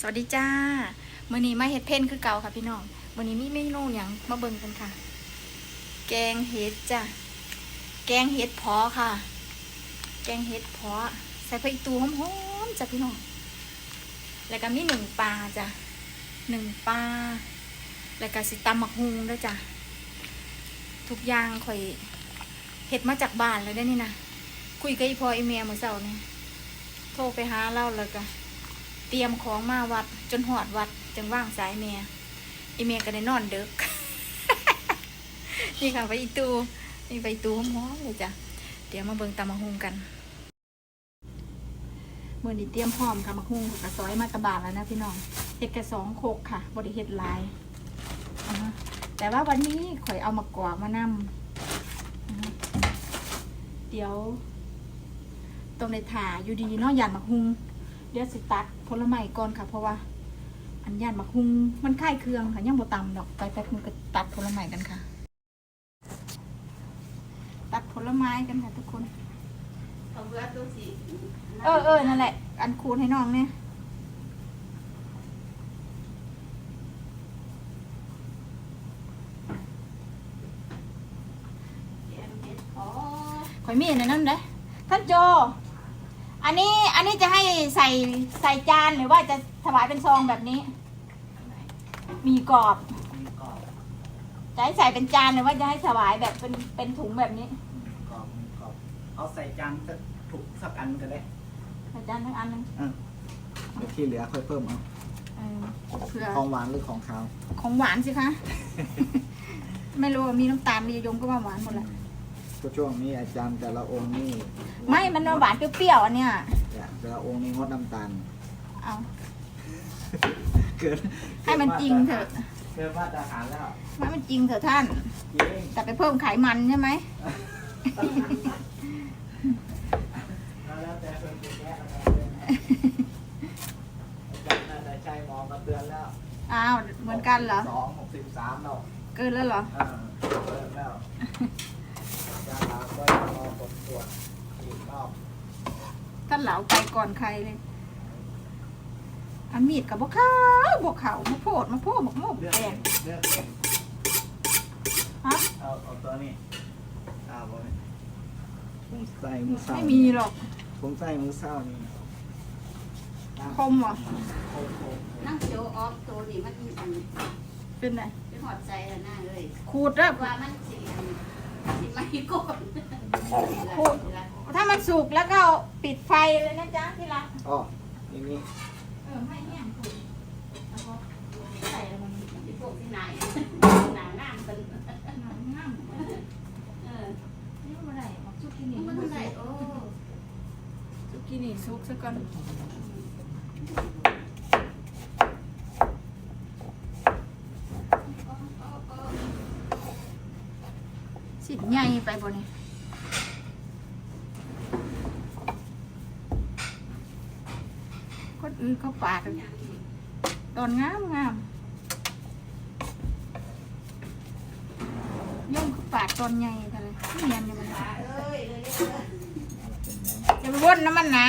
สวัสดีจ้ามื้อนี้มาเฮ็ดเพ่นคือเก่าค่ะพี่น้องมื้อนี้มีเมนูหยังมาเบิ่งกันค่ะ แกงเห็ดจ้ะแกงเห็ดพอค่ะ แกงเห็ดพอใส่ผักอีกตูหอมๆจ้ะพี่น้อง แล้วก็มีหนึ่งปลาจ้ะหนึ่งปลาแล้วก็สิตำหมักฮุงด้วยจ้ะทุกอย่างข่อยเห็ดมาจากบ้านเลยได้นี่นะคุยกับอีพออีเมียเมื่อเช้านี่โทรไปหาเล่าแล้วก็ เตรียมของมาวัด จนหอดวัดจังว่างสายเมียอีเมียก็ได้นอนเด็กนี่ค่ะไปอีตูนี่ไปอีตูหอมเลยจ้ะเดี๋ยวมาเบิ่งตำมะฮุงกันเมื่อนี้เตรียมพร้อมค่ะมะฮุงกระซอยมาตะบานแล้วนะพี่น้องเห็ดกระสองโคกค่ะบริเห็ดลายแต่ว่าวันนี้ข่อยเอามากรอกมานำอ่าเดี๋ยวตรงในถาอยู่ดีเนาะหยานมะฮุง ดี๋ยวสิตัดผลไม้ก่อนค่ะ เพราะว่า อันย่านมักฮุงมันค่ายเครื่องค่ะยังบ่ตำดอกไปไปคุณก็ตัดผลไม้กันค่ะ ตัดผลไม้กันค่ะทุกคนเอาเบื่อตัวสิเออเออนั่นแหละ อันคูณให้น้องเนี่ยแกงเห็ดอ๋อข่อยมีในนั้นเด้ท่านโจ อันนี้อันนี้จะให้ใส่ใส่จานหรือว่าจะถวายเป็นซองแบบนี้ มีกรอบมีกรอบจะให้ใส่เป็นจานหรือว่าจะให้ถวายแบบเป็นเป็นถุงแบบนี้มีกรอบมีกรอบเอาใส่จานสักถุกสักอันก็ได้ใส่จานทั้งอันหนึงอืมเดี๋ยวที่เหลือค่อยเพิ่มเอาเออเผื่อของหวานหรือของคาวของหวานสิคะ ไม่รู้ว่ามีน้ำตาลมียมก็ว่าหวานหมดแหละ ก็ช่วงนี้อาจารย์แต่ละองค์นี่ไม่มันหวานเปรี้ยวๆอันเนี้ยเนี่ยแต่ละองค์นี่งดน้ำตาลเอาเกินให้มันจริงเถอะเกินมาตรฐานแล้วให้มันจริงเถอะท่าน จริงแต่ไปเพิ่มไขมันใช่ไหมแล้วแต่เพิ่นจะแก้แล้วกันอาจารย์น่าจะใช่หมอมาเตือนแล้วอ้าวเหมือนกันเหรอสองหกสิบสามแล้วเกินแล้วเหรออ่าเปิดแล้ว อาจารย์ลาก็รอผลตรวจอีกรอบท่านเหลาไปก่อนใครเลย อันมีดกับบวขาวบวขาวมาโพดมาโพดบอกโมกเลือกแดเองงเลือกเองฮะเอาเอาตัวนี้เอาบนผมใส่มือเศร้าไม่มีหรอก ผมใส่มือเศร้านี่คมเหรอ โคมโคมนั่งโจออฟตัวนี่มันอันเป็นไงเป็นหอดใจแล้วหน้าเลย ขูดแล้วว่ามันสิอัน สิไม่ก่อนขูดถ้ามันสุกแล้วก็เอาปิดไฟเลยนะจ๊ะที่รักอ๋ออย่างนี้เออไม่เนี่ยขูดแล้วก็ใส่แล้วมันที่พวกที่ไหนหนาหน้าเป็นหนังง่ามเออนี่มันอะไรมักซุกินี่มันมันไหนโอ้ซุกินี่ซุกซะก่อนสิใหญ่ ไปบ่เนี่ยคนอื่นเขาปาดตอนงามงามย่อมเขาปาดตอนใหญ่ทะเลยเนียนอยู่มันขาเอ้ยเลยจะไปวนน้ำมันนะ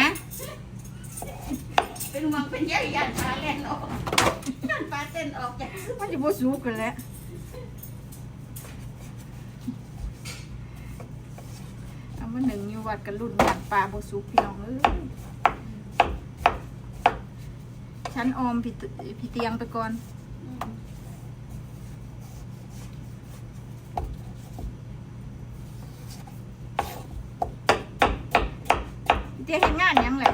เป็นมังเป็นยักษ์ยันปลาเล่นออกยันปลาเต้นออกจากมันจะบ่สูกันแหล้ว เอามาหนึ่งอยู่วัดกันรุ่นยันปลาบ่สุกพี่น้องเอ้ยฉันออมพี่ตพี่เตียงไปก่อนพี่เตียงเห็นงานหยังแหละ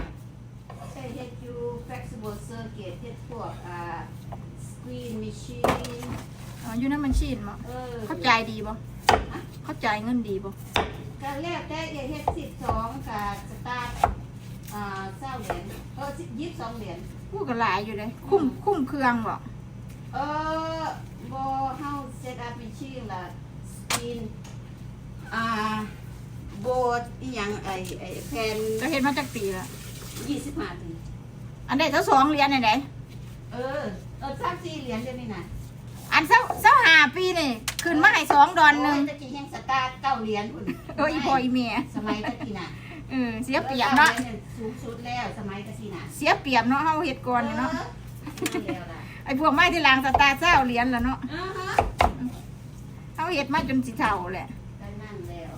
ใช่เฮ็ดอยู่ flexible circuit เฮ็ดพวกอ่า screen machine อ๋ออยู่นั่นมันชีนบ่เออเข้าใจายดีบ่เข้าใจายเงินดีบ่ ก็แรกได้เฮ็ดสิบสองกับสตาร์ทอ่าเศร้าเหรียญเออสิบยี่สิบสองเหรียญพูดกันหลายอยู่เลยคุ้มคุ้มเครื่องบ่เออบอเฮาเซตอัพเป็นชื่อละสกรีนอ่าโบดอีหยังไอไอแผ่นก็เห็นมาจากปีละยี่สิบห้าปีอันใดเท่าสองเหรียญอันใดเออเออสามสี่เหรียญเดี๋ยวนี้นะ อันเท่าเท่าหาปีนี่ขึ้นมาให้สองดอนหนึ่งโยตะกี้แห่งสตาร์ทเก้าเหรียญพุ่นโอ้ยอีพออีเมียสมัยตะกี้น่ะเออเสียเปรียบเนาะก้หรียญสูงสุดแล้วสมัยตะกี้น่ะเสียเปรียบเนาะเฮาเฮ็ดก่อนนี่เนาะออแล้วล่ะไอ้พวกไม้ที่ล้างสตาร์เศร้าเหรียญแล้วเนาะอ่าฮะเอาเห็ดมาจนสิเท่าแหละก็นั่นแล้ว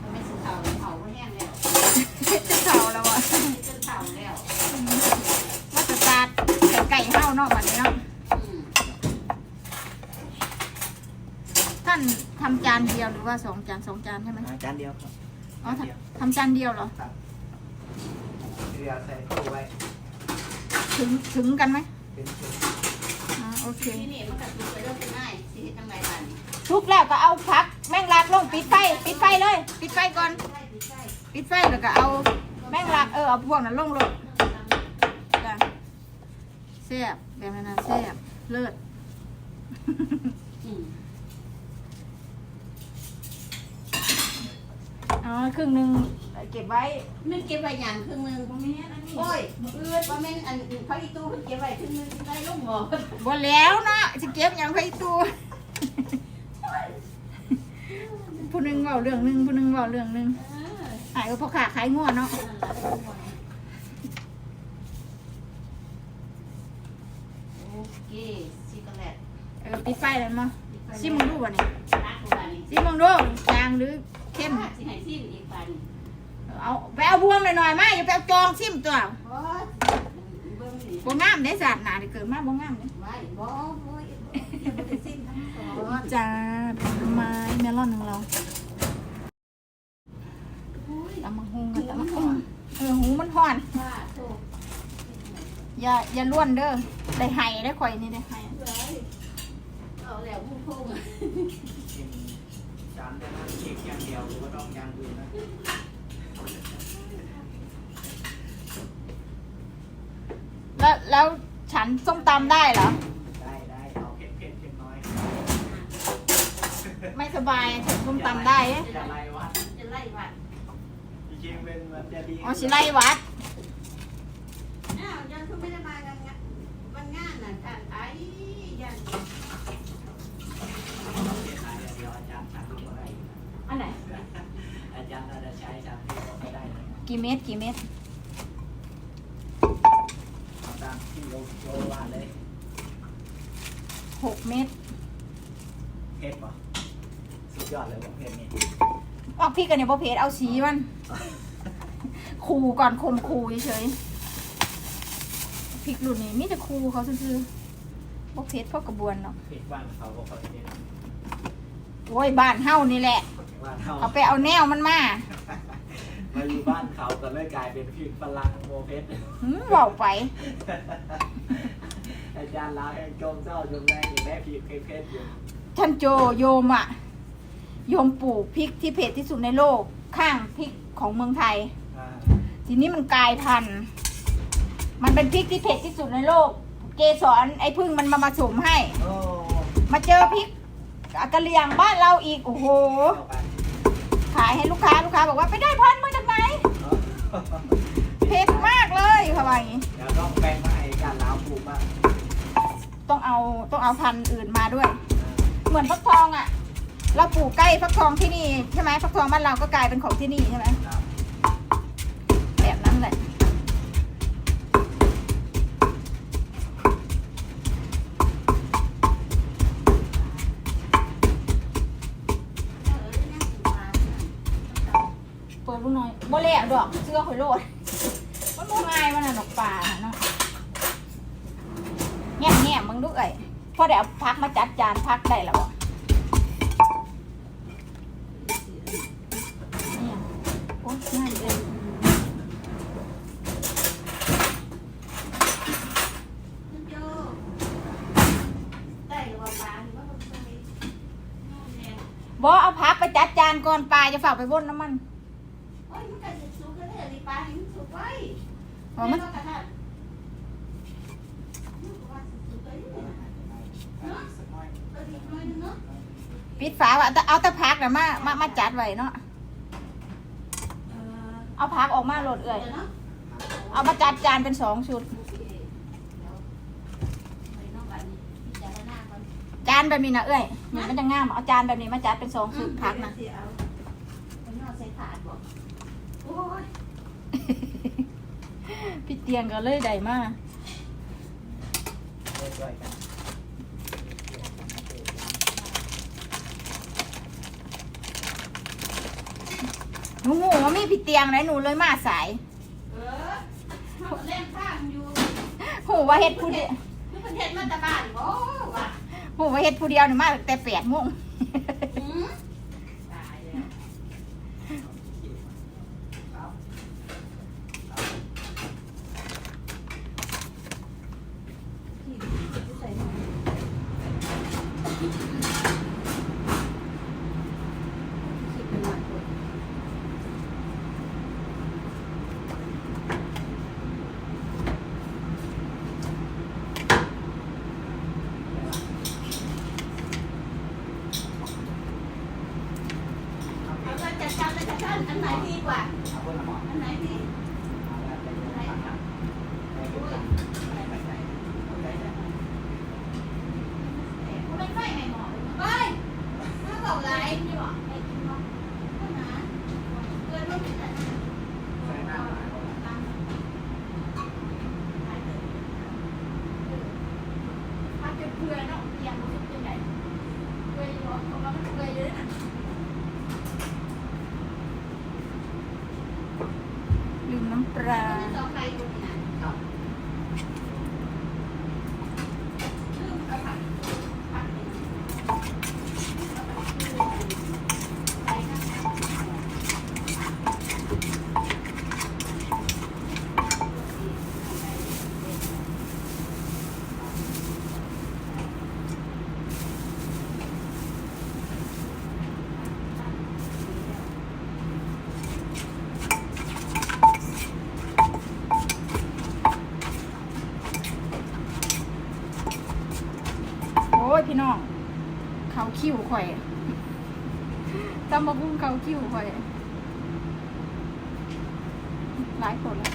ทำไมสิเฒ่าเฒ่าบ่แห้งแล้วเห็ดจะเท่าแล้ววะจนเฒ่าแล้ว มาสตาร์ไก่เห่าเนาะบัดนี้เนาะ อืม ท่านทำจานเดียวหรือว่าสองจานสองจานใช่ไหมจานเดียวครับอ๋อทำทำจานเดียวเหรอ ครับเรือใส่ตู้ไว้ถึงถึงกันไหมเป็นชุดอ๋อโอเค ทีนี้มันก็ถูกไปเรื่องเป็นง่ายสิเฮ็ดจังไดบัดนี้ทุกแล้วก็เอาพักแม่งลักลงปิดไฟปิดไฟเลย ปิดไฟก่อน ใช่สิใช่ปิดไฟแล้วก็เอาแม่งลักเออเอาพวกนั้นลงเลยจ้ะแซ่บแบบนั้นนะแซ่บเลิศ อืม อ๋อครึ่งหนึ่งเก็บไว้มันเก็บไว้อย่างครึ่งหนึงโอ้ยอืดว่าแม่นอันพระอีตู้เพิ่นเก็บไว้ครึ่งหนึงสิได้ลงหม้อบ่แล้วเนาะจะเก็บอย่างไปตัวผู้หนึงเว่าเรื่องหนึงผู้หนึงเว่าเรื่องหนึงเออขายก็พอขาขายงัวเนาะนั่นล่ะได้ลงหม้อโอเคชิคโกแลตเออปิดไฟเลยมั้งซิมึงดูบ่เนี่ยรักกูบาดนี้ ซิมึงดูจางหรือ เข้มสิให้ซิมอีกบาดนี้เอาไปเอาบวมหน่อยๆมาอย่าไปเอาจองซิมตัวโอ้ยเบิ่งนี่บ่งามได้สัตว์หนาได้เกิดมาบ่งามเลยไว้บ่บ่อย่าบ่ได้ซิมทั้งสองจ้าเป็นไม้เมลอนของเราอุ้ยตำมังฮงกันตำมังฮงเออหูมันห่อน ป้าโตอย่าอย่าล้วนเด้อได้ไห้ได้ข่อยนี่ได้ไห้เอ้ยเอาแล้วพุ่งพุ่งกินจานได้นะเค้กอย่างเดียวหรือว่าต้องอย่างอื่นนะแล้วแล้วฉันส้มตำได้เหรอ ได้ได้เอาเผ็ดเผ็ดเผ็ดน้อยไม่สบายฉันส้มตำได้เอ๊ะจะไล่วัดจะไล่วัดจริงๆเป็นมันจะดีอ๋อสิไล่วัด อ้าวยังคุณไม่ได้มากันงะวันงานน่ะท่านไอ้ยัน เสียดายอย่างเดียวอาจารย์สั่งไม่ได้ อันไหน อาจารย์น่าจะใช้สั่งที่บอกไม่ได้เลย กี่เม็ดกี่เม็ดเอาตามที่โยโยว่าเลยหกเม็ดเผ็ดป่ะสุดยอดเลยบอกเผ็ดนี่ออกพี่กันเนี่ยพอเพจเอาสีมันคูก่อนคมคูเฉยๆพริกรุ่นนี้มีแต่คูเขาซื่อๆพวกเพจพวกกระบวนเนาะเผ็ดบ้านเขาบอกเขาเผ็ดโอ้ยบ้านเฮานี่แหละ บ้านเขาเอาไปเอาแนวมันมา มาอยู่บ้านเขาก็เลยกลายเป็นพริกฝรั่งโมเพชรหืมเบาไป อาจารย์ลาเองจมเศร้าจมแรงอยู่แม่พริกเพชรอยู่ท่านโจโยมอะโยมปลูกพริกที่เผ็ดที่สุดในโลก ข้างพริกของเมืองไทย อ่าทีนี้มันกลายพันธุ์มันเป็นพริกที่เผ็ดที่สุดในโลก เกสรไอ้พึ่งมันมามาสมให้ โอ้มาเจอพริกกะเหรี่ยงบ้านเราอีกโอ้โห เข้าไปขายให้ลูกค้าลูกค้าบอกว่าไปได้พันธุ์มาจากไหน เผ็ดมากเลยเขาว่าอย่างนี้เดี๋ยวต้องแบ่งมาให้อาจารย์ลาวปลูกบ้างต้องเอาต้องเอาพันธุ์อื่นมาด้วย เหมือนฟักทองอะเราปลูกใกล้ฟักทองที่นี่ใช่ไหมฟักทองบ้านเราก็กลายเป็นของที่นี่ใช่ไหมครั ชื่อข่อยโลด มันบ่ง่ายมันน่ะดอกป่าน่ะเนาะแง่แง่มึงดูเอ้ยพอได้เอาพักมาจัดจานพักได้แล้วบ่เนี่ยโอ้ยง่ายเลยคุณโจได้หรือว่าปลาหรือว่าคนไทยเนี่ยบ่เอาพักไปจัดจานก่อนปลาจะฝากไปบนน้ำมัน โอ้ยมันก็จะสุกก็ได้รี ปลาให้มันสุกไว้เพราะมันแกระทะมันก็ว่าสิสุกไว้เนี่ยสักหน่อยเอออีกหน่อยนึงเนาะปิดฝาว่าเอาแต่เอาแต่พักน่ะมา มามาจัดไว้เนาะเออเอาพักออกมาโหลดเอ้ยเดี๋ยวเนาะเอามาจัดจานเป็นสองชุดโอเคเดี๋ยวไปนอกบ้านนี่พิจารณาก่อนจานแบบนี้นะเอ้ยนี่มันจะงามเอาจานแบบนี้มาจัดเป็นสองชุดพักนะเดี๋ยวเอาเอานอกใส่ถาดบอกโอ้ย พี่เตียงก็เลยได้มาด้วยกันหนูหูว่ามีพี่เตียงไหนหนูเลยมาสายเออเขาเล่นข้างอยู่หูว่าเฮ็ดผู้เดียวนี่ประเทศมาตาบ้านบ่ว่ะ หูว่าเฮ็ดผู้เดียวนี่มาตั้งแต่แปดโมง ข่อยตำมะพุ่งเกาคิ้วข่อย หลายคนแล้ว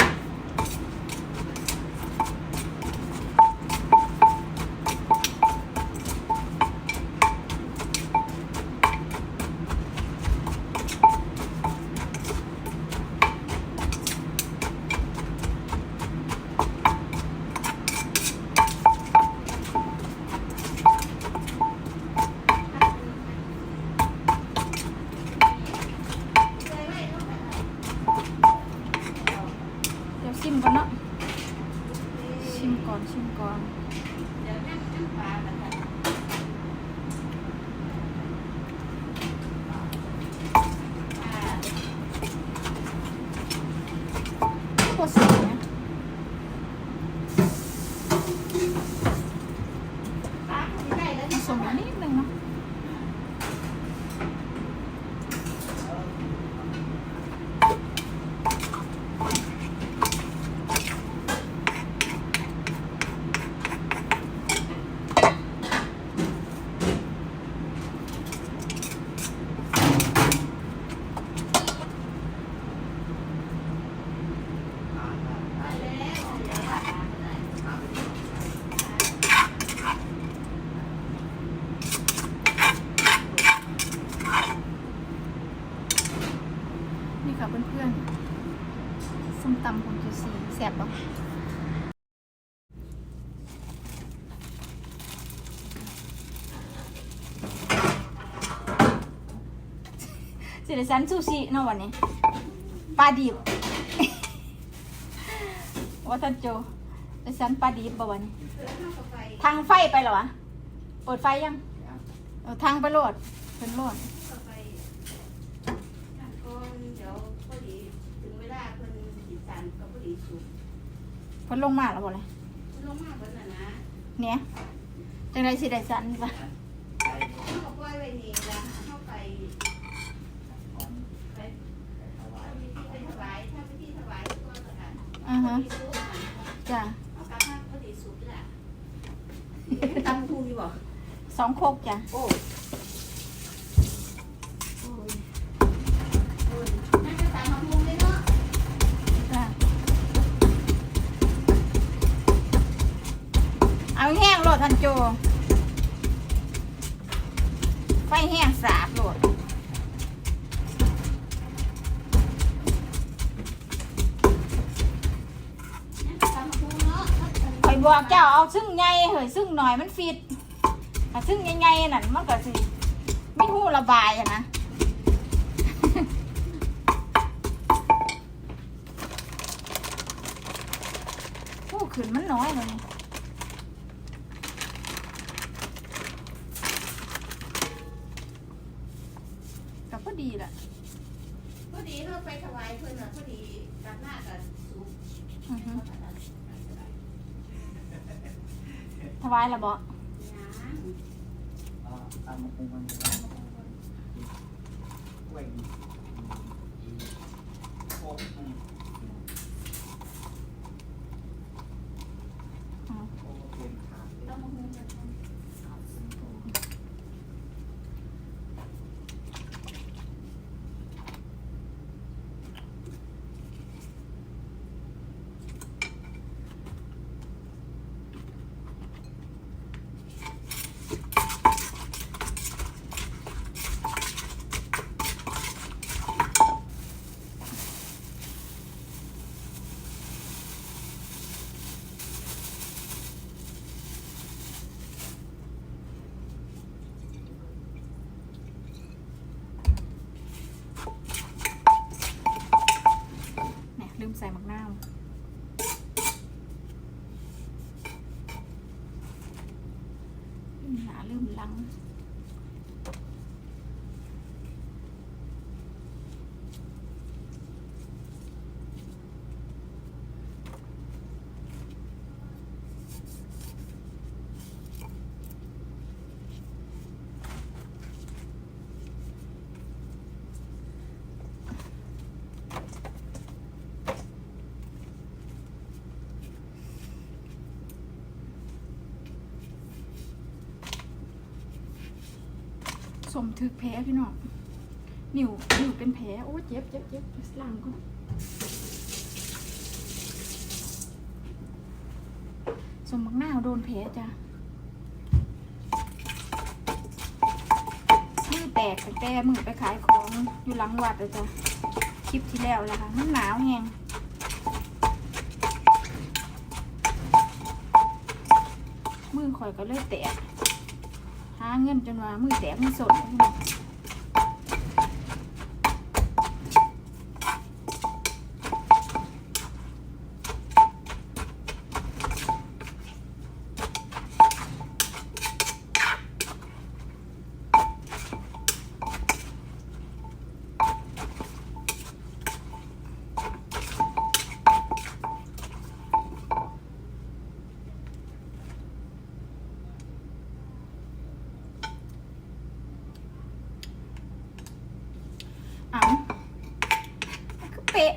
เดี๋ยวชิมก่อนเนาะ ชิมก่อนชิมก่อน เดี๋ยวนั่งนั่งปลากันค่ะ โคตรสวยนะ ปลาคนใกล้แล้ว ผสมนิดนึงเนาะ เอาละ ไปแล้วเดี๋ยวปลากันเลย เอาไปดู นี่ค่ะเพื่อนๆส้มตำของจูซีแซ่บปะ สิเดซันซูชินาะวันนี้ปลาดิบว่าท่านโจเดซันปลาดิบบ่วันนี้ทางไฟไปเหรอวะเปิดไฟยังทางไปโหลดเป็นโหลด เข้าไปนั่นก่อนเดี๋ยวพอดีถึงเวลาเพิ่นสิสันก็พอดีสุก เพิ่นลงมาแล้วบ่เลยลงมาเพิ่นน่ะนะเนี่ยจังไรสิได้สันปะเขาก็ปล่อยไว้นี่ละเข้าไปก่อนไปเอาไว้ทำพิธีไปถวายถ้าพิธีถวายก็จะกันอ่าพอฮะดีสุกน่ะจ้ะเอากลับมาพอดีสุกแหละตำคูอยู่บ่สองโคกจ้ะโอ้ จไฟแห้งสาบโหลดนั่นก็ตามมาพุงเนาะคอยบอกเจ้าเอาซึ่งใหญ่เฮ้ยซึ่งหน่อยมันฟิตถ้าซึ่งใหญ่ๆนั่นมันก็สิไม่หู้ระบายอะนะผู้ขึ้นมันน้อยเลยก็พอดีแหละ พอดีเราไปถวายเพิ่นน่ะพอดีตัดหน้ากับสุก อือฮึถวายและบ่ อ่าตามมาคงมันจะได้กล้วยอีกอีกโค้งอืม อืม โค้งเปลี่ยนขา ต้องมาหุ้มกัน ขาสิงโต เนี่ยลืมใส่หมักนาวลืมหนาลืมหลัง สมถึกแผลพี่น้องนิ้วนิวเป็นแผลโอ้เจ็บเจ็บเจ็บหลังก่อนสมมักหน้าโดนแผลจ้ะมือแตกตะแต่มือไปขายของอยู่หลังวัดเลยจ้ะคลิปที่แล้วแล้วค่ะมันหนาวแหงมือข่อยก็เลยแตก หาเงินจนว่ามือแตกมือสด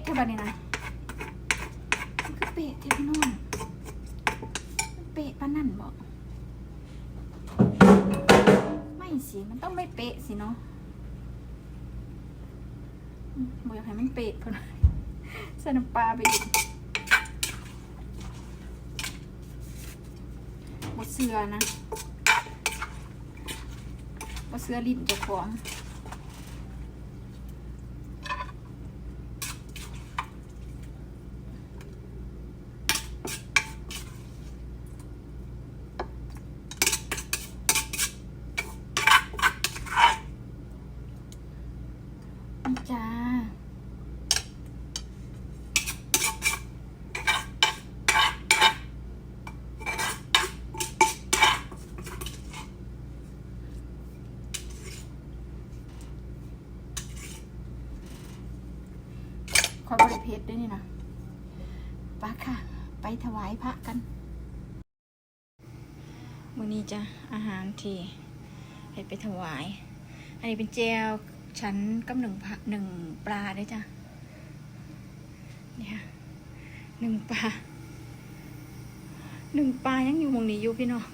แต่บัดนี้นะมันคือเปะเท่าพี่น้อนเปะปานนั่นบอกไม่สิมันต้องไม่เป๊ะสิเนาะอืมบ่อยากให้มันเป๊ะพอนะใส่น้ำปลาไปอีกบดเสือนะบดเสือลิ้นเจ้าของ นี่จ้า คอยบริเพชรด้วยนี่นะไปค่ะ ไปถวายพระกัน มือนี้ จ้ะอาหารที่ให้ไปถวาย อันนี้เป็นเจลชั้นกำหนึ่งหนึ่งปลาด้วยจ้ะเนี่ยหนึ่งปลาหนึ่งปลายังอยู่มงนี้อยู่พี่น้อง